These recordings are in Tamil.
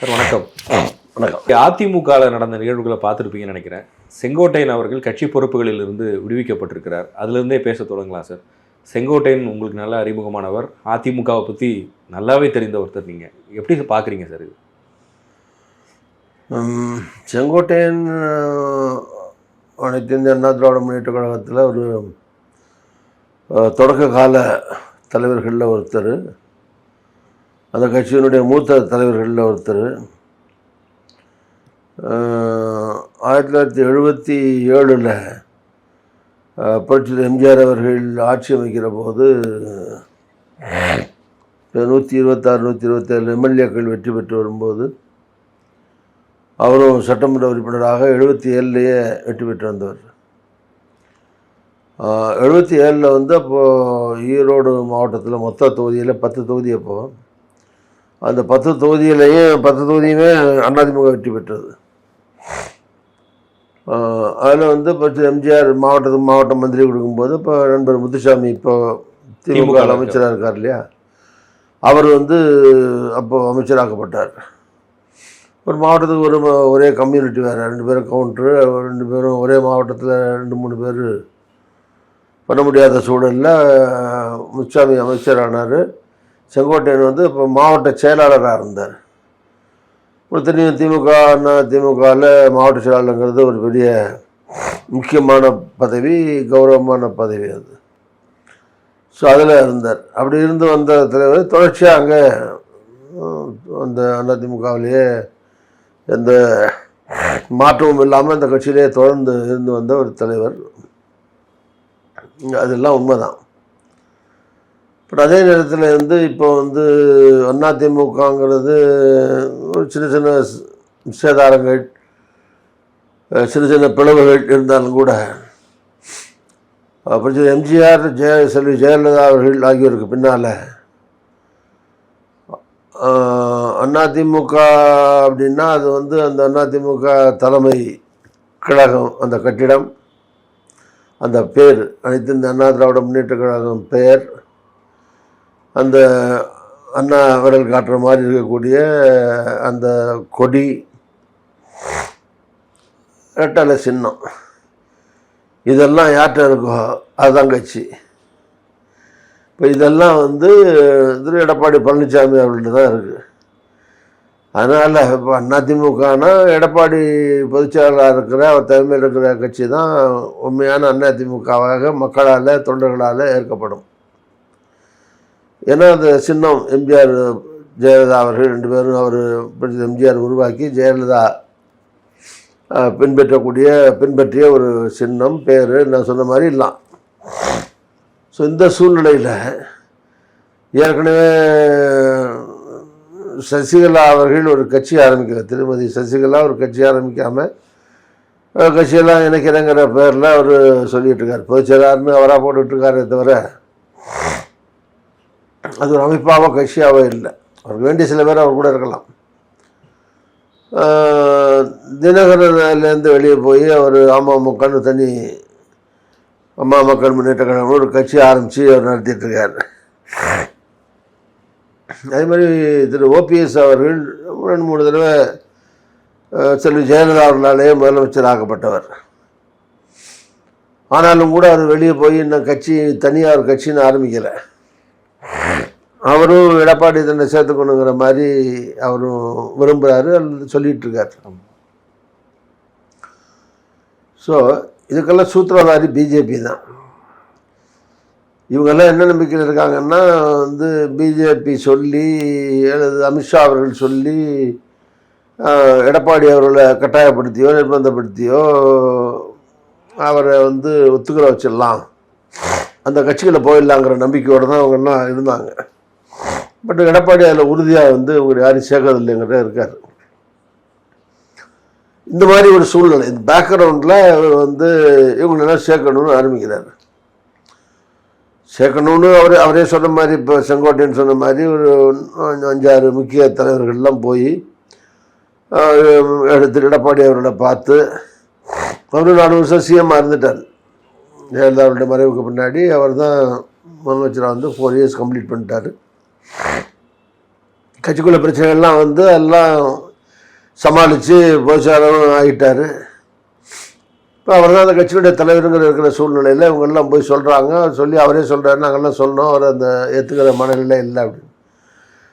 சார் வணக்கம். வணக்கம். அதிமுகவில் நடந்த நிகழ்வுகளை பார்த்துருப்பீங்கன்னு நினைக்கிறேன். செங்கோட்டையன் அவர்கள் கட்சி பொறுப்புகளில் இருந்து விடுவிக்கப்பட்டிருக்கிறார். அதுலேருந்தே பேச தொடங்கலாம் சார். செங்கோட்டையன் உங்களுக்கு நல்ல அறிமுகமானவர். அதிமுகவை பற்றி நல்லாவே தெரிந்த ஒருத்தர் நீங்கள் எப்படி பார்க்குறீங்க சார் இது? செங்கோட்டையன் அனைத்து இந்திய அண்ணா திராவிட முன்னேற்ற கழகத்தில் ஒரு தொடக்க கால தலைவர்களில் ஒருத்தர். அந்த கட்சியினுடைய மூத்த தலைவர்களில் ஒருத்தர். ஆயிரத்தி தொள்ளாயிரத்தி எழுபத்தி ஏழில் புரட்சியில் எம்ஜிஆர் அவர்கள் ஆட்சி அமைக்கிற போது நூற்றி இருபத்தாறு நூற்றி இருபத்தேழு எம்எல்ஏக்கள் வெற்றி பெற்று வரும்போது அவரும் சட்டமன்ற உறுப்பினராக எழுபத்தி ஏழுலேயே வெற்றி பெற்று வந்தவர். எழுபத்தி ஏழில் வந்து அப்போது ஈரோடு மாவட்டத்தில் மொத்த தொகுதியில் பத்து தொகுதி அப்போது அந்த பத்து தொகுதியிலையும் பத்து தொகுதியுமே அதிமுக வெற்றி பெற்றது. அதில் வந்து இப்போ எம்ஜிஆர் மாவட்டத்துக்கு மாவட்ட மந்திரி கொடுக்கும்போது இப்போ நண்பர் முத்துசாமி இப்போ திமுக அமைச்சராக இருக்கார் இல்லையா? அவர் வந்து அப்போ அமைச்சராக்கப்பட்டார். ஒரு மாவட்டத்துக்கு ஒரு ஒரே கம்யூனிட்டி வேறு ரெண்டு பேரும் கவுண்டரு ரெண்டு பேரும் ஒரே மாவட்டத்தில் ரெண்டு மூணு பேர் பண்ண முடியாத சூழலில் முச்சாமி அமைச்சரானார். செங்கோட்டையன் வந்து இப்போ மாவட்ட செயலாளராக இருந்தார். ஒரு தெரியும் திமுக அண்ணா திமுகவில் மாவட்ட செயலாளருங்கிறது ஒரு பெரிய முக்கியமான பதவி கௌரவமான பதவி அது. ஸோ அதில் இருந்தார். அப்படி இருந்து வந்த தலைவர் தொடர்ச்சியாக அங்கே அந்த அதிமுகவிலேயே எந்த மாற்றமும் இல்லாமல் அந்த கட்சியிலே தொடர்ந்து இருந்து வந்த ஒரு தலைவர். அதெல்லாம் உண்மைதான். பட் அதே நேரத்தில் வந்து இப்போ வந்து அதிமுகங்கிறது ஒரு சின்ன சின்ன சேதாரங்கள் சின்ன சின்ன பிளவுகள் இருந்தாலும் கூட அப்புறம் எம்ஜிஆர் ஜெய செல்வி ஜெயலலிதா அவர்கள் ஆகியோருக்கு பின்னால் அதிமுக அப்படின்னா அது வந்து அந்த அதிமுக தலைமை கழகம் அந்த கட்டிடம் அந்த பேர் அனைத்து இந்த அண்ணா திராவிட முன்னேற்ற கழகம் பெயர் அந்த அண்ணா விரல் காட்டுற மாதிரி இருக்கக்கூடிய அந்த கொடி ரெட்டலை சின்னம். இதெல்லாம் யார்கிட்ட இருக்கோ அதுதான் கட்சி. இப்போ இதெல்லாம் வந்து திரு எடப்பாடி பழனிசாமி அவர்கள்ட்ட தான் இருக்குது அதனால் இப்போ அதிமுகனா எடப்பாடி பொதுச்செயலாளராக இருக்கிற அவர் தலைமையில் இருக்கிற கட்சி தான் உண்மையான அதிமுகவாக மக்களால் தொண்டர்களால் ஏற்கப்படும். ஏன்னா அந்த சின்னம் எம்ஜிஆர் ஜெயலலிதா அவர்கள் ரெண்டு பேரும் அவர் எம்ஜிஆர் உருவாக்கி ஜெயலலிதா பின்பற்றக்கூடிய பின்பற்றிய ஒரு சின்னம் பேர் நான் சொன்ன மாதிரி இல்லாம் ஸோ இந்த சூழ்நிலையில் ஏற்கனவே சசிகலா அவர்கள் ஒரு கட்சி ஆரம்பிக்கல. திருமதி சசிகலா ஒரு கட்சி ஆரம்பிக்காமல் கட்சியெல்லாம் இணைக்கிறேங்கிற பேரில் அவர் சொல்லிகிட்டு இருக்கார். பொதுச்செயலாளர்னு அவராக போட்டுட்ருக்காரே தவிர அது ஒரு அமைப்பாவோ கட்சியாகவோ இல்லை. அவருக்கு வேண்டிய சில பேர் அவர் கூட இருக்கலாம். தினகரன்லேருந்து வெளியே போய் அவர் அமமுகன்னு தனி அம்மா மக்கள் முன்னேற்ற கழகம் ஒரு கட்சி ஆரம்பித்து அவர் நடத்திட்டுருக்கார் அதே மாதிரி திரு ஓபிஎஸ் அவர்கள் ரெண்டு மூணு தடவை செல்வி ஜெயலலிதா அவர்களாலேயே முதலமைச்சர் ஆக்கப்பட்டவர். ஆனாலும் கூட அவர் வெளியே போய் இன்னும் கட்சி தனியார் கட்சின்னு ஆரம்பிக்கலை. அவரும் எடப்பாடி தன்னை சேர்த்துக்கணுங்கிற மாதிரி அவரும் விரும்புகிறாரு அல்லது சொல்லிட்டு இருக்காரு ஸோ இதுக்கெல்லாம் சூத்திரதாரி பிஜேபி தான். இவங்கெல்லாம் என்ன நம்பிக்கையில் இருக்காங்கன்னா வந்து பிஜேபி சொல்லி அல்லது அமித்ஷா அவர்கள் சொல்லி எடப்பாடி அவர்களை கட்டாயப்படுத்தியோ நிர்பந்தப்படுத்தியோ அவரை வந்து ஒத்துக்கிற வச்சிடலாம். அந்த கட்சிகளை போயிடலாங்கிற நம்பிக்கையோடு தான் அவங்கெல்லாம் இருந்தாங்க. பட் எடப்பாடி அதில் உறுதியாக வந்து இவங்க யாரும் சேர்க்கறதில்லைங்கிறத இருக்கார். இந்த மாதிரி ஒரு சூழ்நிலை இந்த பேக்ரவுண்டில் அவர் வந்து இவங்களெல்லாம் சேர்க்கணும்னு ஆரம்பிக்கிறார். சேர்க்கணும்னு அவர் அவரே சொன்ன மாதிரி இப்போ செங்கோட்டையன் சொன்ன மாதிரி ஒரு அஞ்சாறு முக்கிய தலைவர்கள்லாம் போய் எடுத்து எடப்பாடி அவரோட பார்த்து அவரு நாலு வருஷம் சிஎம்மாக இருந்துட்டார். ஜெயலலிதாவுடைய மறைவுக்கு பின்னாடி அவர் தான் முதலமைச்சராக வந்து ஃபோர் இயர்ஸ் கம்ப்ளீட் பண்ணிட்டார். கட்சிக்குள்ள பிரச்சனைகள்லாம் வந்து எல்லாம் சமாளித்து போச்சாரம் ஆகிட்டார். இப்போ அவர் தான் அந்த கட்சியுடைய தலைவருங்கிற இருக்கிற சூழ்நிலையில் இவங்கெல்லாம் போய் சொல்கிறாங்க சொல்லி அவரே சொல்கிறாரு நாங்கள்லாம் சொன்னோம். அவர் அந்த ஏற்றுக்கிற மனநிலை இல்லை அப்படின்னு.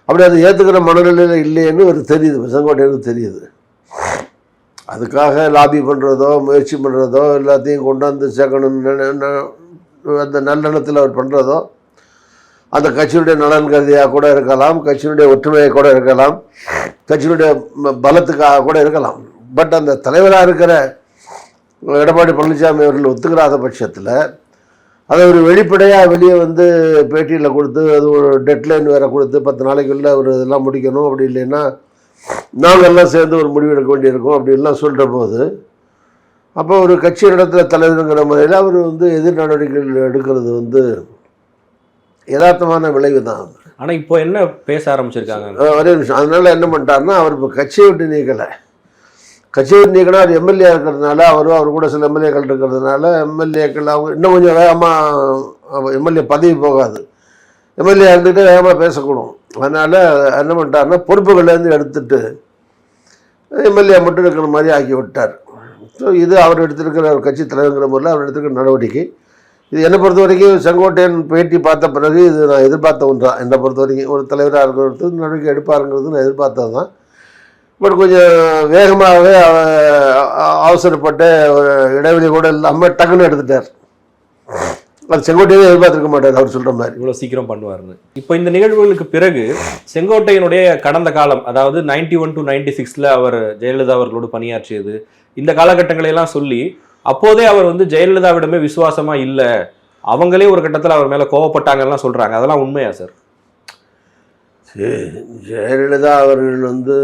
அப்படி அதை ஏற்றுக்கிற மனநிலையில் இல்லைன்னு ஒரு தெரியுது. செங்கோட்டையனுக்கு தெரியுது. அதுக்காக லாபி பண்ணுறதோ முயற்சி பண்ணுறதோ எல்லாத்தையும் கொண்டாந்து சேர்க்கணும்னு ந- அந்த நல்லெண்ணத்தில் அவர் பண்ணுறதோ அந்த கட்சியினுடைய நலன் கருதியாக கூட இருக்கலாம் கட்சியினுடைய ஒற்றுமையாக கூட இருக்கலாம் கட்சியினுடைய பலத்துக்காக கூட இருக்கலாம். பட் அந்த தலைவராக இருக்கிற எடப்பாடி பழனிசாமி அவர்கள் ஒத்துக்கிறாத பட்சத்தில் அதை ஒரு வெளிப்படையாக வெளியே வந்து பேட்டியில் கொடுத்து அது ஒரு டெட்லைன் வேறு கொடுத்து பத்து நாளைக்குள்ளே அவர் இதெல்லாம் முடிக்கணும் அப்படி இல்லைன்னா நாங்கள் எல்லாம் சேர்ந்து ஒரு முடிவு எடுக்க வேண்டியிருக்கோம் அப்படின்லாம் சொல்கிற போது அப்போ ஒரு கட்சி நடத்துகிற தலைவருங்கிற முறையில் அவர் வந்து எதிர் நடவடிக்கைகள் எடுக்கிறது வந்து யதார்த்தமான விளைவு தான் அது. ஆனா இப்போ என்ன பேச ஆரம்பிச்சிருக்காங்க? ஒரே நிமிஷம். அதனால என்ன பண்ணிட்டாருன்னா அவர் இப்போ கட்சியை விட்டு நீக்கலை. கட்சியை விட்டு நீக்கினா அவர் எம்எல்ஏ இருக்கிறதுனால அவரும் அவர் கூட சில எம்எல்ஏக்கள் இருக்கிறதுனால எம்எல்ஏக்கள் அவங்க இன்னும் கொஞ்சம் வேகமாக எம்எல்ஏ பதவி போகாது. எம்எல்ஏ இருந்துட்டு வேகமாக பேசக்கூடும். அதனால் என்ன பண்ணிட்டாருன்னா பொறுப்புகள்லேருந்து எடுத்துட்டு எம்எல்ஏ மட்டும் இருக்கிற மாதிரி ஆக்கி விட்டார். ஸோ இது அவர் எடுத்திருக்கிற ஒரு கட்சி தலைவருங்கிற முறையில் அவர் எடுத்திருக்கிற நடவடிக்கை. இது என்னை பொறுத்த வரைக்கும் செங்கோட்டையன் பேட்டி பார்த்த பிறகு இது நான் எதிர்பார்த்த ஒன்றா. என்னை பொறுத்த வரைக்கும் ஒரு தலைவராக இருக்கிறது நடவடிக்கை எடுப்பாருங்கிறது நான் எதிர்பார்த்தது தான். பட் கொஞ்சம் வேகமாகவே அவசரப்பட்டு ஒரு இடைவெளி கூட இல்லாமல் டக்குன்னு எடுத்துட்டார். அது செங்கோட்டையே எதிர்பார்த்துருக்க மாட்டார் அவர் சொல்கிற மாதிரி. இவ்வளோ சீக்கிரம் பண்ணுவாருன்னு. இப்போ இந்த நிகழ்வுகளுக்கு பிறகு செங்கோட்டையனுடைய கடந்த காலம் அதாவது நைன்டி ஒன் டு நைன்டி சிக்ஸில் அவர் ஜெயலலிதா அவர்களோடு பணியாற்றியது இந்த காலகட்டங்களையெல்லாம் சொல்லி அப்போதே அவர் வந்து ஜெயலலிதாவிடமே விசுவாசமா இல்லை. அவங்களே ஒரு கட்டத்தில் அவர் மேலே கோவப்பட்டாங்கலாம் சொல்கிறாங்க அதெல்லாம் உண்மையா சார்? சரி ஜெயலலிதா அவர்கள் வந்து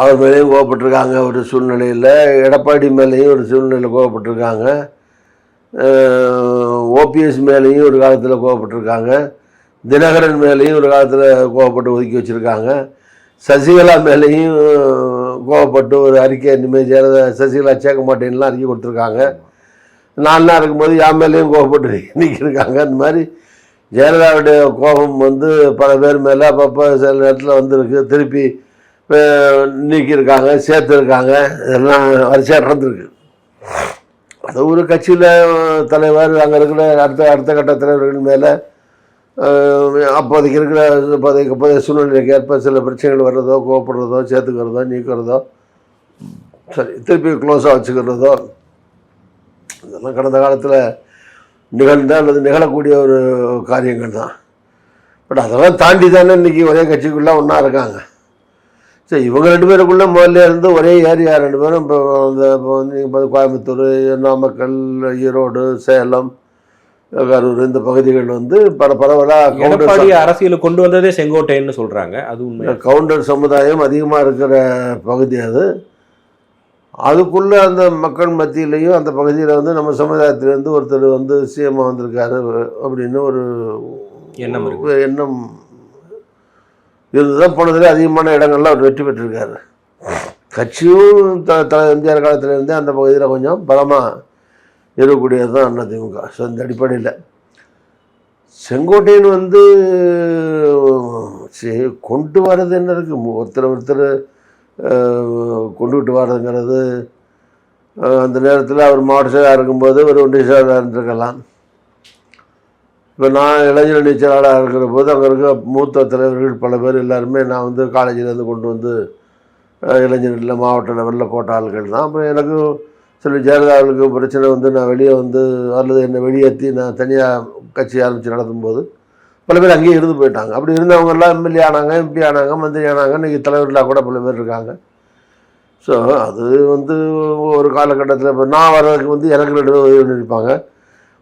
அவர் மேலேயும் கோவப்பட்டிருக்காங்க ஒரு சூழ்நிலையில். எடப்பாடி மேலேயும் ஒரு சூழ்நிலையில் கோவப்பட்டிருக்காங்க. ஓபிஎஸ் மேலேயும் ஒரு காலத்தில் கோவப்பட்டிருக்காங்க. தினகரன் மேலேயும் ஒரு காலத்தில் கோவப்பட்டு ஒதுக்கி வச்சுருக்காங்க. சசிகலா மேலேயும் கோவப்பட்டு ஒரு அறிக்கை இனிமேல் ஜெயலலிதா சசிகலா சேர்க்க மாட்டேன்லாம் அறிக்கை கொடுத்துருக்காங்க. நான்லாம் இருக்கும்போது என் மேலேயும் கோவப்பட்டு நிற்கிருக்காங்க. அந்த மாதிரி ஜெயலலிதாவுடைய கோபம் வந்து பல பேர் மேலே அப்பப்போ சில நேரத்தில் வந்திருக்கு. திருப்பி நீக்கியிருக்காங்க சேர்த்துருக்காங்க. இதெல்லாம் வரிசையாக நடந்திருக்கு. அது ஒரு கட்சியில் தலைவர் அங்கே இருக்கிற அடுத்த அடுத்த கட்ட தலைவர்கள் மேலே அப்போதைக்கு இருக்கிற இப்போதைக்கு இப்போதைய சூழ்நிலைக்கு ஏற்ப சில பிரச்சனைகள் வர்றதோ கோவப்படுறதோ சேர்த்துக்கிறதோ நீக்கிறதோ சரி திருப்பி க்ளோஸாக வச்சுக்கிறதோ இதெல்லாம் கடந்த காலத்தில் நிகழ்ந்த அல்லது நிகழக்கூடிய ஒரு காரியங்கள் தான். பட் அதெல்லாம் தாண்டி தானே இன்றைக்கி ஒரே கட்சிக்குள்ளே ஒன்றா இருக்காங்க. சரி இவங்க ரெண்டு பேருக்குள்ளே முதல்ல இருந்து ஒரே ஏரியா ரெண்டு பேரும் இப்போ அந்த இப்போ வந்து நீங்கள் கோயம்புத்தூர் நாமக்கல் ஈரோடு சேலம் கரூர் இந்த பகுதிகள் வந்து பல பரவலாக எடப்பாடி அரசியலுக்கு கொண்டு வந்ததே செங்கோட்டையன்னு சொல்றாங்க. அது உண்மையா கவுண்டர் சமுதாயம் அதிகமாக இருக்கிற பகுதி அது. அதுக்குள்ளே அந்த மக்கள் மத்தியிலையும் அந்த பகுதியில் வந்து நம்ம சமுதாயத்திலேருந்து ஒருத்தர் வந்து சிஎம்மாக வந்திருக்காரு அப்படின்னு ஒரு எண்ணம் எண்ணம் இதுதான் போனதுல அதிகமான இடங்கள்ல அவர் வெற்றி பெற்றிருக்காரு. கட்சியும் த த எம்ஜிஆர் காலத்திலேருந்தே அந்த பகுதியில் கொஞ்சம் பலமாக இருக்கக்கூடியது தான் அதிமுக ஸோ இந்த அடிப்படையில். செங்கோட்டையன் வந்து சரி கொண்டு வர்றது என்ன இருக்குது ஒருத்தர் ஒருத்தர் கொண்டுகிட்டு வர்றதுங்கிறது அந்த நேரத்தில் அவர் மாவட்ட செயலாக இருக்கும்போது ஒரு ஒன்றிய செயலாளர் இருந்திருக்கலாம். இப்போ நான் இளைஞர் நீச்சலாளராக இருக்கிற போது அங்கே இருக்க மூத்த தலைவர்கள் பல பேர் எல்லாருமே நான் வந்து காலேஜிலேருந்து கொண்டு வந்து இளைஞர்களில் மாவட்ட லெவலில் போட்ட ஆள்கள் தான் அப்புறம் எனக்கு சில ஜெயலலிதாவுக்கு பிரச்சனை வந்து நான் வெளியே வந்து அல்லது என்னை வெளியேற்றி நான் தனியாக கட்சி ஆரம்பித்து நடத்தும்போது பல பேர் அங்கேயே இருந்து போயிட்டாங்க. அப்படி இருந்தவங்க எல்லாம் எம்எல்ஏ ஆனாங்க எம்பி ஆனாங்க மந்திரி ஆனாங்க இன்றைக்கி தலைவர்களாக கூட பல பேர் இருக்காங்க. ஸோ அது வந்து ஒரு காலகட்டத்தில் இப்போ நான் வர்றதுக்கு வந்து எனக்கு ரெண்டு பேர் உதவி பண்ணியிருப்பாங்க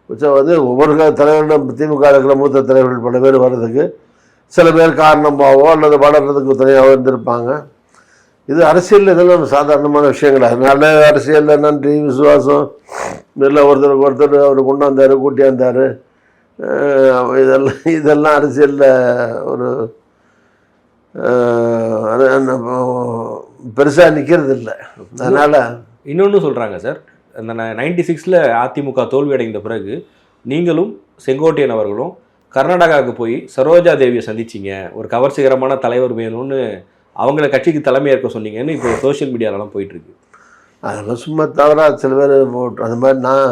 ஸோ வந்து ஒவ்வொரு க- தலைவர்களும் திமுக இருக்கிற மூத்த தலைவர்கள் பல பேர் வர்றதுக்கு சில பேர் காரணமாகவோ அல்லது வளர்றதுக்கு துணையாகவோ இருந்திருப்பாங்க. இது அரசியலில் இதெல்லாம் சாதாரணமான விஷயங்கள். அதனால அரசியலில் நன்றி விசுவாசம். இல்லை ஒருத்தருக்கு ஒருத்தர் அவர் கொண்டாந்தார் கூட்டியாந்தார் இதெல்லாம் இதெல்லாம் அரசியலில் ஒரு பெருசாக நிற்கிறது இல்லை அதனால் இன்னொன்று சொல்கிறாங்க சார். அந்த நைன்டி சிக்ஸில் அதிமுக தோல்வி அடைந்த பிறகு நீங்களும் செங்கோட்டையன் அவர்களும் கர்நாடகாவுக்கு போய் சரோஜா தேவியை சந்திச்சிங்க. ஒரு கவர்ச்சிகரமான தலைவர் வேணும்னு அவங்கள கட்சிக்கு தலைமை இருக்க சொன்னீங்கன்னு இப்போ சோஷியல் மீடியாலலாம் போயிட்டுருக்கு. அதெல்லாம் சும்மா தவறாக சில பேர் போட்டு அந்த மாதிரி நான்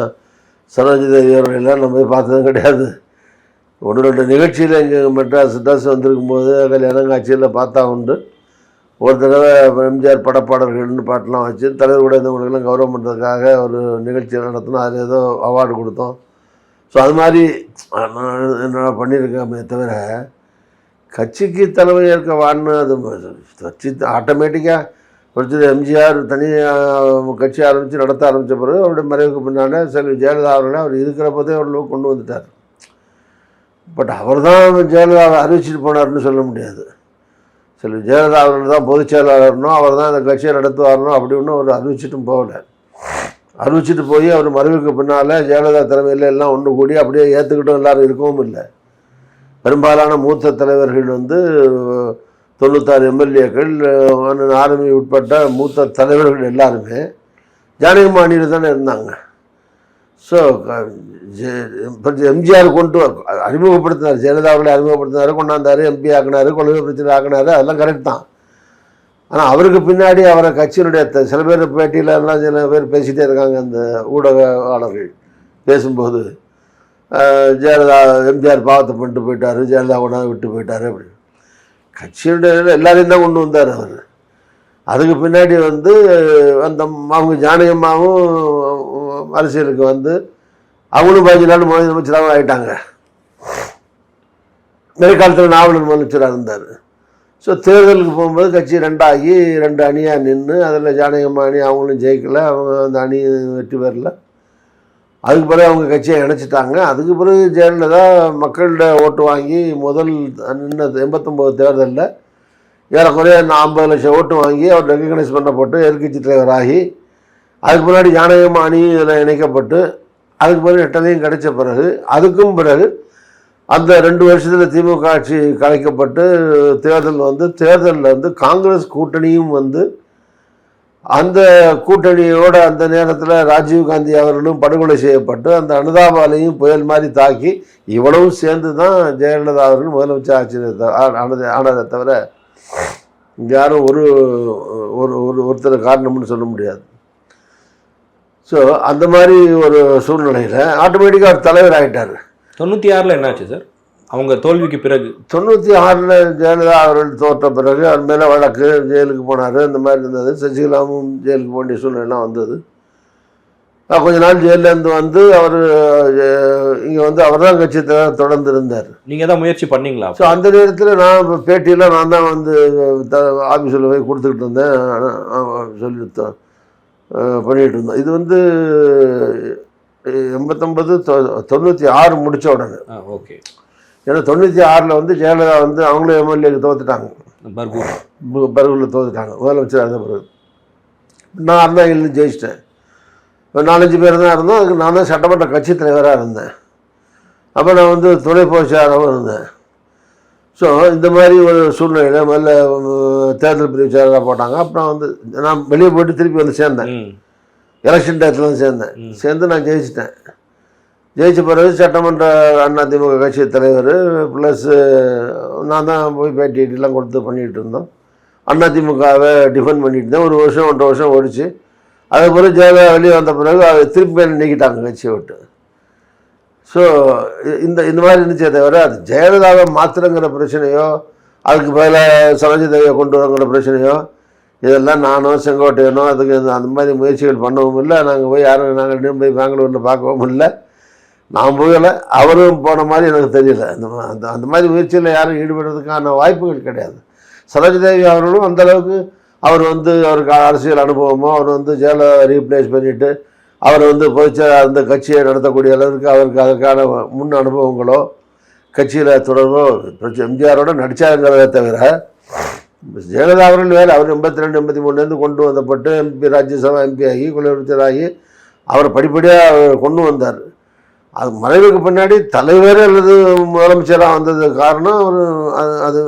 சரோஜி தேவி அவர்களெல்லாம் நம்ம போய் பார்த்ததும் கிடையாது. ஒன்று ரெண்டு நிகழ்ச்சியில் இங்கே மெட்ராஸ் டாஸ் வந்திருக்கும் போது கல்யாணம் காட்சியில் பார்த்தா உண்டு. ஒரு தடவை எம்ஜிஆர் படப்பாடல்கள்னு பாட்டெலாம் வச்சு தலைவர் கூட இருந்தவங்களுக்கெல்லாம் கௌரவம் பண்ணுறதுக்காக ஒரு நிகழ்ச்சி நடத்தினோம். அதில் ஏதோ அவார்டு கொடுத்தோம். ஸோ அது மாதிரி நான் பண்ணியிருக்கேன் தவிர கட்சிக்கு தலைமை ஏற்க வான்னு அது கட்சி ஆட்டோமேட்டிக்காக ஒருத்தர் எம்ஜிஆர் தனி கட்சி ஆரம்பித்து நடத்த ஆரம்பித்த பிறகு அவருடைய மறைவுக்கு பின்னால் செல்வி ஜெயலலிதா அவர்களை அவர் இருக்கிறப்பதே ஓரளவு கொண்டு வந்துட்டார். பட் அவர் தான் ஜெயலலிதாவை அறிவிச்சிட்டு போனார்னு சொல்ல முடியாது. செல்வி ஜெயலலிதா அவர்கள் தான் பொதுச் செயலாளர்னோ அவர் தான் இந்த கட்சியை நடத்துவார்னோ அப்படி ஒன்றும் அவர் அறிவிச்சிட்டும் போகலை. அறிவிச்சிட்டு போய் அவர் மறைவுக்கு பின்னால் ஜெயலலிதா தலைமையில் எல்லாம் ஒன்று கூடி அப்படியே ஏற்றுக்கிட்டும் எல்லோரும் இருக்கவும் இல்லை. பெரும்பாலான மூத்த தலைவர்கள் வந்து தொண்ணூத்தாறு எம்எல்ஏக்கள் அண்ணன் ஆர்மி உட்பட்ட மூத்த தலைவர்கள் எல்லாருமே ஜானகிமானியில் தானே இருந்தாங்க. ஸோ எம்ஜிஆர் கொண்டு அறிமுகப்படுத்தினார் ஜெயலலிதா அறிமுகப்படுத்தினார் கொண்டாந்தார் எம்பி ஆக்கினார் கொள்கை பிரச்சனை ஆக்கினார் அதெல்லாம் கரெக்ட் தான். ஆனால் அவருக்கு பின்னாடி அவரை கட்சியினுடைய சில பேர் பேட்டியில எல்லாம் சில பேர் பேசிகிட்டே இருக்காங்க அந்த ஊடகவாளர்கள் பேசும்போது. ஜெயலலிதா எம்ஜிஆர் பாவத்தை பண்ணிட்டு போயிட்டார் ஜெயலலிதா கொண்டாந்து விட்டு போயிட்டார் அப்படின்னு கட்சியுடைய எல்லாரையும் தான் கொண்டு வந்தார் அவர். அதுக்கு பின்னாடி வந்து அந்த அவங்க ஜானகம்மாவும் அரசியலுக்கு வந்து அவங்களும் பதினஞ்சு நாள் முதலமைச்சராகவும் ஆகிட்டாங்க காலத்தில் நாவலர் முதலமைச்சராக இருந்தார். ஸோ தேர்தலுக்கு போகும்போது கட்சி ரெண்டாகி ரெண்டு அணியாக நின்று அதில் ஜானகம்மா அணி அவங்களும் ஜெயிக்கலை அவங்க அந்த அணி வெற்றி பெறல. அதுக்கு பிறகு அவங்க கட்சியை இணைச்சிட்டாங்க. அதுக்கு பிறகு ஜெயலலிதா மக்கள்கிட்ட ஓட்டு வாங்கி முதல் நின்ன எண்பத்தொம்போது தேர்தலில் ஏறக்குறைய நான் ஐம்பது லட்சம் ஓட்டு வாங்கி அவர் ரெக்கக்னைஸ் பண்ணப்பட்டு எதிர்கட்சி தலைவராகி அதுக்கு முன்னாடி ஜானகம் அணி இதில் இணைக்கப்பட்டு அதுக்கு பிறகு எட்டலையும் கிடைச்ச பிறகு அதுக்கும் பிறகு அந்த ரெண்டு வருஷத்தில் திமுக ஆட்சி கலைக்கப்பட்டு தேர்தல் வந்து தேர்தலில் வந்து காங்கிரஸ் கூட்டணியும் வந்து அந்த கூட்டணியோட அந்த நேரத்தில் ராஜீவ் காந்தி அவர்களும் படுகொலை செய்யப்பட்டு அந்த அனுதாபாலையும் புயல் மாதிரி தாக்கி இவ்வளவும் சேர்ந்து தான் ஜெயலலிதா அவர்கள் முதலமைச்சர் ஆட்சி ஆனது ஆனதை தவிர யாரும் ஒரு ஒரு ஒரு ஒருத்தர் காரணம்னு சொல்ல முடியாது. ஸோ அந்த மாதிரி ஒரு சூழ்நிலையில் ஆட்டோமேட்டிக்காக அவர் தலைவர் ஆகிட்டார் தொண்ணூற்றி ஆறில் என்னாச்சு சார் அவங்க தோல்விக்கு பிறகு. தொண்ணூற்றி ஆறில் ஜெயலலிதா அவர்கள் தோற்ற பிறகு அவர் மேலே வழக்கு ஜெயிலுக்கு போனார். இந்த மாதிரி இருந்தது. சசிகலாவும் ஜெயிலுக்கு போக வேண்டிய சூழ்நிலாம் வந்தது. கொஞ்ச நாள் ஜெயிலேருந்து வந்து அவர் இங்கே வந்து அவர் தான் கட்சி தலைவர் தொடர்ந்து இருந்தார். நீங்கள் தான் முயற்சி பண்ணீங்களா? ஸோ அந்த நேரத்தில் நான் இப்ப பேட்டியில் நான் தான் வந்து த ஆஃபீஸில் போய் கொடுத்துக்கிட்டு இருந்தேன். சொல்லி பண்ணிகிட்டு இருந்தோம். இது வந்து எண்பத்தொம்பது தொண்ணூற்றி ஆறு முடித்த உடனே. ஓகே. ஏன்னா தொண்ணூற்றி ஆறில் வந்து ஜெயலலிதா வந்து அவங்களும் எம்எல்ஏக்கு தோத்துட்டாங்க. பர்கூர் பருவில் தோத்துட்டாங்க. முதலமைச்சர் இருந்த பிறகு. நான் அருணாகிரியில் ஜெயிச்சிட்டேன். ஒரு நாலஞ்சு பேர் தான் இருந்தோம். அதுக்கு நான் தான் சட்டமன்ற கட்சி தலைவராக இருந்தேன். அப்போ நான் வந்து துணை பொதுச்செயலாளராகவும் இருந்தேன். ஸோ இந்த மாதிரி ஒரு சூழ்நிலையில் முதல்ல தேர்தல் பிரிவு செயலராக போட்டாங்க. அப்புறம் வந்து நான் வெளியே போயிட்டு திருப்பி வந்து சேர்ந்தேன். எலெக்ஷன் டயத்தில் வந்து சேர்ந்தேன். சேர்ந்து நான் ஜெயிச்சிட்டேன். ஜெயிச்ச பிறகு சட்டமன்ற அதிமுக கட்சி தலைவர் ப்ளஸ்ஸு நான் தான் போய் பேட்டி எல்லாம் கொடுத்து பண்ணிகிட்டு இருந்தோம். அதிமுகவை டிஃபெண்ட் பண்ணிட்டு இருந்தேன். ஒரு வருஷம் ஒன்றரை வருஷம் ஓடிச்சு. அதுக்கு பிறகு ஜெயலலிதா வெளியே வந்த பிறகு அதை திருப்பி என்னை நீக்கிட்டாங்க கட்சியை விட்டு. ஸோ இந்த இந்த மாதிரி இருந்துச்சே தவிர அது ஜெயலலிதாவை மாத்திரங்கிற பிரச்சனையோ அதுக்கு பதிலாக சரோஜதேவியை கொண்டு வரங்கிற பிரச்சனையோ இதெல்லாம் நானோ செங்கோட்டையனோ அதுக்கு அந்த- அந்த மாதிரி முயற்சிகள் பண்ணவும் இல்லை. நாங்கள் போய் யாரும் நாங்கள் போய் பெங்களூரில் பார்க்கவும் இல்லை. நான் போகலை அவரும் போன மாதிரி எனக்கு தெரியல. அந்த அந்த அந்த மாதிரி முயற்சியில் யாரும் ஈடுபடுறதுக்கான வாய்ப்புகள் கிடையாது. சரோஜதேவி அவர்களும் அந்த அளவுக்கு அவர் வந்து அவருக்கு அரசியல் அனுபவமோ அவர் வந்து ஜெயலலிதா ரீப்ளேஸ் பண்ணிவிட்டு அவர் வந்து பொதுச்ச அந்த கட்சியை நடத்தக்கூடிய அளவுக்கு அவருக்கு அதற்கான முன் அனுபவங்களோ கட்சியில் தொடர்போ எம்ஜிஆரோட நடித்தாருங்கிறத தவிர ஜெயலலிதா அவர்கள் வேறு. அவர் எண்பத்தி ரெண்டு எண்பத்தி மூணுலேருந்து கொண்டு வந்தப்பட்டு எம்பி ராஜ்யசபா எம்பி ஆகி குலமைச்சராகி அவரை படிப்படியாக கொண்டு வந்தார். அது மறைவுக்கு பின்னாடி தலைவர் அல்லது முதலமைச்சராக வந்தது காரணம் அவர் அது அது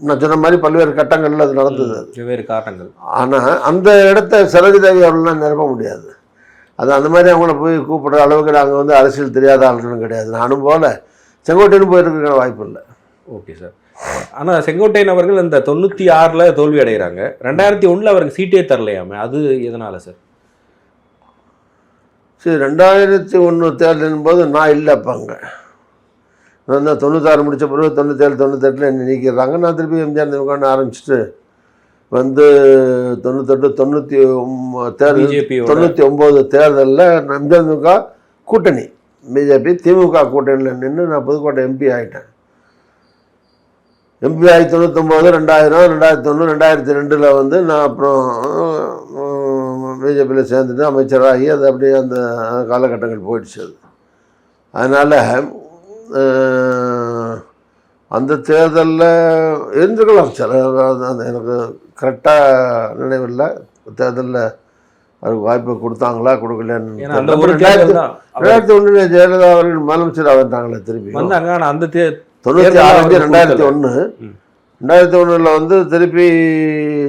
நான் சொன்ன மாதிரி பல்வேறு கட்டங்களில் அது நடந்தது வெவ்வேறு காரணங்கள். ஆனால் அந்த இடத்த சரோஜதேவி அவர்கள்லாம் நிரப்ப முடியாது. அது அந்த மாதிரி அவங்கள போய் கூப்பிடுற அளவுக்கு நாங்கள் வந்து அரசியல் தெரியாத ஆளுங்களும் கிடையாது. நானும் போல. செங்கோட்டையிலும் போயிருக்கிற வாய்ப்பு இல்லை. Okay sir. ஆனால் செங்கோட்டையன் அவர்கள் இந்த தொண்ணூற்றி ஆறில் தோல்வி அடைகிறாங்க ரெண்டாயிரத்தி ஒன்றில் அவருக்கு சீட்டே தரலையாமே. அது எதனால சார்? சரி ரெண்டாயிரத்தி ஒன்று தேர்தலின் போது நான் இல்லை அப்போ அங்கே. நான் தான் தொண்ணூத்தாறு முடித்த பிறகு தொண்ணூத்தேழு தொண்ணூத்தெட்டில் என்னை நீக்கிறாங்க நான் திருப்பி எம்ஜிஆர் உட்காந்து ஆரம்பிச்சுட்டு வந்து தொண்ணூத்தெட்டு தொண்ணூற்றி தேர்தல் தொண்ணூற்றி ஒம்பது தேர்தலில் எம்ஜிஆர் கூட்டணி. பிஜேபி திமுக கூட்டணியில் நின்று நான் புதுக்கோட்டை எம்பி ஆகிட்டேன் எம்பி ஆகி தொண்ணூத்தொம்பது ரெண்டாயிரம் ரெண்டாயிரத்தி ஒன்று ரெண்டாயிரத்தி ரெண்டில் வந்து நான் அப்புறம் பிஜேபியில் சேர்ந்துட்டு அமைச்சராகி அது அப்படியே அந்த காலகட்டங்கள் போயிடுச்சு அது. அதனால் அந்த தேர்தலில் இருந்துக்கலாம் சில அந்த எனக்கு கரெக்டாக நினைவில்லை தேர்தலில் அதுக்கு வாய்ப்பு கொடுத்தாங்களா. ஒரு ரெண்டாயிரத்தி ஒன்றில் ஜெயலலிதா அவர்கள் முதலமைச்சர் வந்துட்டாங்களே திருப்பி வந்தாங்க ஆனால் அந்த தே தொண்ணூற்றி ஆறு ரெண்டாயிரத்தி. ஒன்று. ரெண்டாயிரத்தி ஒன்றில் வந்து திருப்பி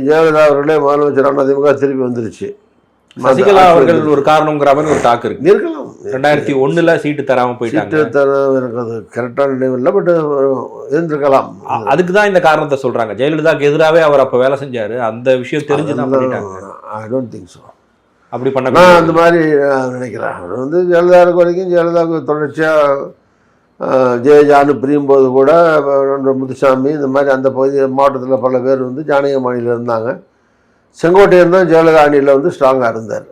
ஜெயலலிதா அவர்களே முதலமைச்சரான திமுக திருப்பி வந்துருச்சு. சசிகலா அவர்கள் ஒரு காரணங்கிற மாதிரி ஒரு டாக்கு இருக்கு. இருக்கலாம் ரெண்டாயிரத்தி ஒண்ணுல சீட்டு தராம போயிட்டாங்க. சீட்டு தர எனக்கு அது கரெக்டான நினைவில்லை பட் இருந்திருக்கலாம். அதுக்கு தான் இந்த காரணத்தை சொல்றாங்க. ஜெயலலிதாக்கு எதிராகவே அவர் அப்ப வேலை செஞ்சாரு. அந்த விஷயம் தெரிஞ்சு தான் பண்ணிட்டாங்க. ஐ டோன்ட் திங்க் ஸோ அப்படி பண்ண அந்த மாதிரி நினைக்கிறேன். அவர் வந்து ஜெயலலிதா இருக்க வரைக்கும் ஜெயலலிதாவுக்கு தொடர்ச்சியாக ஜெயஜானு பிரியும்போது கூட முத்துசாமி இந்த மாதிரி அந்த பகுதி மாவட்டத்தில் பல பேர் வந்து ஜானகமணியில் இருந்தாங்க. செங்கோட்டையன் தான் ஜெயலலிதா அணியில் வந்து ஸ்ட்ராங்காக இருந்தார்.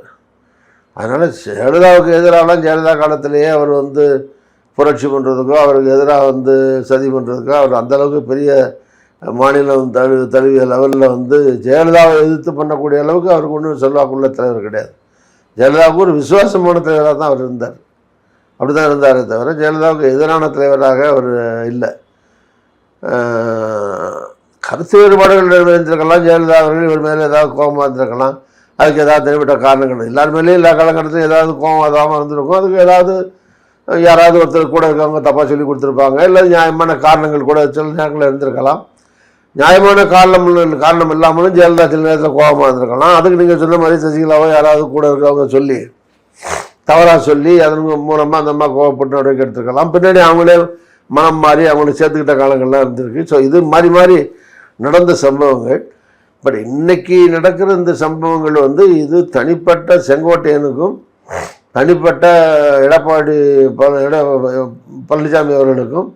அதனால் ஜெயலலிதாவுக்கு எதிராகலாம் ஜெயலலிதா காலத்திலேயே அவர் வந்து புரட்சி பண்ணுறதுக்கோ அவருக்கு எதிராக வந்து சதி பண்ணுறதுக்கோ அவர் அந்தளவுக்கு பெரிய மாநிலம் தழு தழுவிய லெவலில் வந்து ஜெயலலிதாவை எதிர்த்து பண்ணக்கூடிய அளவுக்கு அவருக்கு ஒன்றும் செல்வாக்குள்ள தலைவர் கிடையாது. ஜெயலலிதாவுக்கு ஒரு விசுவாசமான தலைவராக தான் அவர் இருந்தார். அப்படி தான் இருந்தாரே தவிர ஜெயலலிதாவுக்கு எதிரான தலைவராக அவர் இல்லை. கருத்து வேறுபாடுகள் இருந்திருக்கலாம் ஜெயலலிதா அவர்கள் இவர் மேலே ஏதாவது கோபமாக இருந்திருக்கலாம். அதுக்கு ஏதாவது தனிப்பட்ட காரணங்கள் எல்லார் மேலேயும் எல்லா காலகட்டத்திலும் ஏதாவது கோபம் வராமல் இருந்திருக்கும். அதுக்கு ஏதாவது யாராவது ஒருத்தர் கூட இருக்கவங்க தப்பாக சொல்லி கொடுத்துருப்பாங்க. இல்லை நியாயமான காரணங்கள் கூட சில நேரங்களில் இருந்திருக்கலாம். நியாயமான காரணம் காரணம் இல்லாமலும் ஜெயலலிதா சில நேரத்தில் கோபமாக இருந்திருக்கலாம். அதுக்கு நீங்கள் சொன்ன மாதிரி சசிகலாவோ யாராவது கூட இருக்கவங்க சொல்லி தவறாக சொல்லி அதன் மூலமாக அந்த அம்மா கோவப்பட்டு நடவடிக்கை எடுத்துருக்கலாம். பின்னாடி அவங்களே மனம் மாறி அவங்களை சேர்த்துக்கிட்ட காலங்கள்லாம் இருந்திருக்கு. ஸோ இது மாறி மாறி நடந்த சம்பவங்கள். பட் இன்னைக்கு நடக்கிற இந்த சம்பவங்கள் வந்து இது தனிப்பட்ட செங்கோட்டையனுக்கும் தனிப்பட்ட எடப்பாடி எட பழனிசாமி அவர்களுக்கும்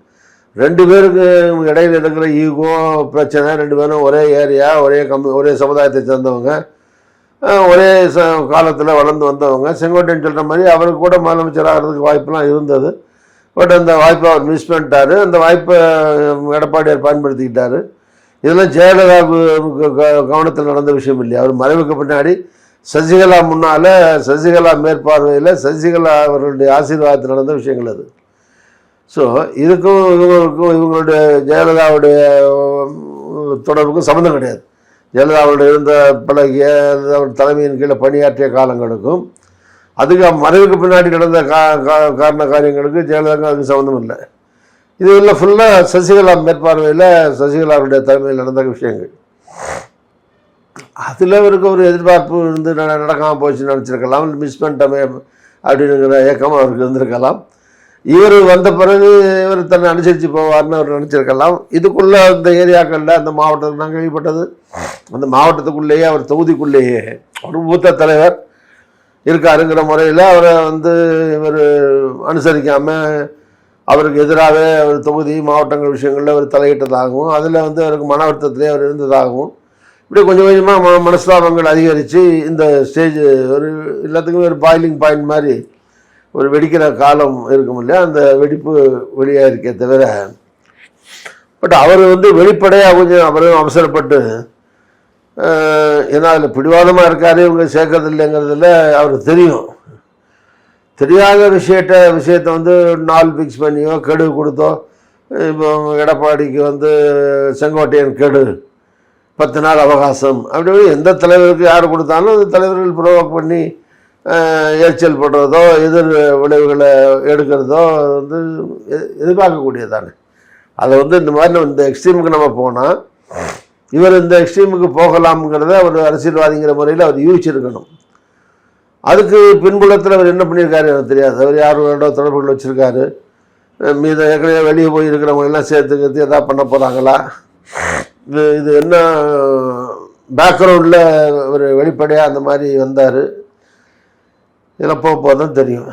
ரெண்டு பேருக்கு இடையில் இருக்கிற ஈகோ பிரச்சனை ரெண்டு பேரும் ஒரே ஏரியா ஒரே கம் ஒரே சமுதாயத்தை சேர்ந்தவங்க. ஒரே ச காலத்தில் வளர்ந்து வந்தவங்க. செங்கோட்டையன் சொல்கிற மாதிரி அவருக்கு கூட முதலமைச்சர் ஆகிறதுக்கு வாய்ப்பெல்லாம் இருந்தது. பட் அந்த வாய்ப்பை அவர் மிஸ் பண்ணிட்டாரு. அந்த வாய்ப்பை எடப்பாடியார் பயன்படுத்திக்கிட்டாரு. இதெல்லாம் ஜெயலலிதா கவனத்தில் நடந்த விஷயம் இல்லையா? அவர் மறைவுக்கு பின்னாடி சசிகலா முன்னால் சசிகலா மேற்பார்வையில் சசிகலா அவர்களுடைய ஆசீர்வாதத்தில் நடந்த விஷயங்கள் அது. ஸோ இதுக்கும் இவங்களுக்கும் இவங்களுடைய ஜெயலலிதாவுடைய தொடர்புக்கும் சம்மந்தம் கிடையாது. ஜெயலலிதாவுடைய இருந்த பழகிய அவர் தலைமையின் கீழே பணியாற்றிய காலங்களுக்கும் அதுக்கு மறைவுக்கு பின்னாடி நடந்த கா கா- காரண காரியங்களுக்கு ஜெயலலிதாவுக்கும் அதுக்கு சம்மந்தம் இல்லை. இது இல்லை ஃபுல்லாக சசிகலா மேற்பார்வையில் சசிகலாவுடைய தலைமையில் நடந்த விஷயங்கள். அதில் அவருக்கு ஒரு எதிர்பார்ப்பு இருந்து நடக்காமல் போச்சுன்னு நினச்சிருக்கலாம். மிஸ் பண்ணிட்டோமே அப்படிங்கிற ஏக்கம் அவருக்கு இருந்திருக்கலாம். இவர் வந்த பிறகு இவர் தன்னை அனுசரித்து போவார்னு அவர் நினச்சிருக்கலாம். இதுக்குள்ளே அந்த ஏரியாக்களில் அந்த மாவட்டத்தில் நான் கேள்விப்பட்டது. அந்த மாவட்டத்துக்குள்ளேயே அவர் தொகுதிக்குள்ளேயே ஒரு மூத்த தலைவர் இருக்காருங்கிற முறையில் அவரை வந்து இவர் அனுசரிக்காமல் அவருக்கு எதிராகவே அவர் தொகுதி மாவட்டங்கள் விஷயங்களில் அவர் தலையிட்டதாகவும் அதில் வந்து அவருக்கு மன அழுத்தத்திலே அவர் இருந்ததாகவும் இப்படி கொஞ்சம் கொஞ்சமாக ம மனஸ்தாபங்கள் அதிகரித்து இந்த ஸ்டேஜ் ஒரு எல்லாத்துக்குமே ஒரு பாயிலிங் பாயிண்ட் மாதிரி ஒரு வெடிக்கிற காலம் இருக்கும் இல்லையா? அந்த வெடிப்பு வெளியாக இருக்கே தவிர. பட் அவர் வந்து வெளிப்படையாக கொஞ்சம் அவரும் அவசரப்பட்டு ஏன்னா அதில் பிடிவாதமாக இருக்காரு இவங்க சேர்க்கறது இல்லைங்கிறதுல அவருக்கு தெரியும். தெரியாத விஷயத்த விஷயத்தை வந்து நாள் ஃபிக்ஸ் பண்ணியோ கெடு கொடுத்தோ இப்போ எடப்பாடிக்கு வந்து செங்கோட்டையன் கெடு பத்து நாள் அவகாசம் அப்படி எந்த தலைவருக்கு யார் கொடுத்தாலும் அந்த தலைவர்கள் ப்ரோவோக் பண்ணி எரிச்சல் பண்ணுறதோ எதிர் விளைவுகளை எடுக்கிறதோ வந்து எ- அதை வந்து இந்த மாதிரி நம்ம இந்த எக்ஸ்ட்ரீமுக்கு நம்ம போனால் இவர் இந்த எக்ஸ்ட்ரீமுக்கு போகலாம்ங்கிறத அவர் அரசியல்வாதிங்கிற முறையில் அவர் யூகிச்சிருக்கணும். அதுக்கு பின்புலத்தில் அவர் என்ன பண்ணியிருக்காரு எனக்கு தெரியாது. அவர் யாரோட தொடர்புகள் வச்சுருக்காரு. மீத ஏற்கனவே வெளியே போய் இருக்கிறவங்க எல்லாம் சேர்த்து எதாவது பண்ண போகிறாங்களா இது இது என்ன பேக்ரவுண்டில் ஒரு வெளிப்படையாக அந்த மாதிரி வந்தார். இதெல்லாம் போக போக தான் தெரியும்.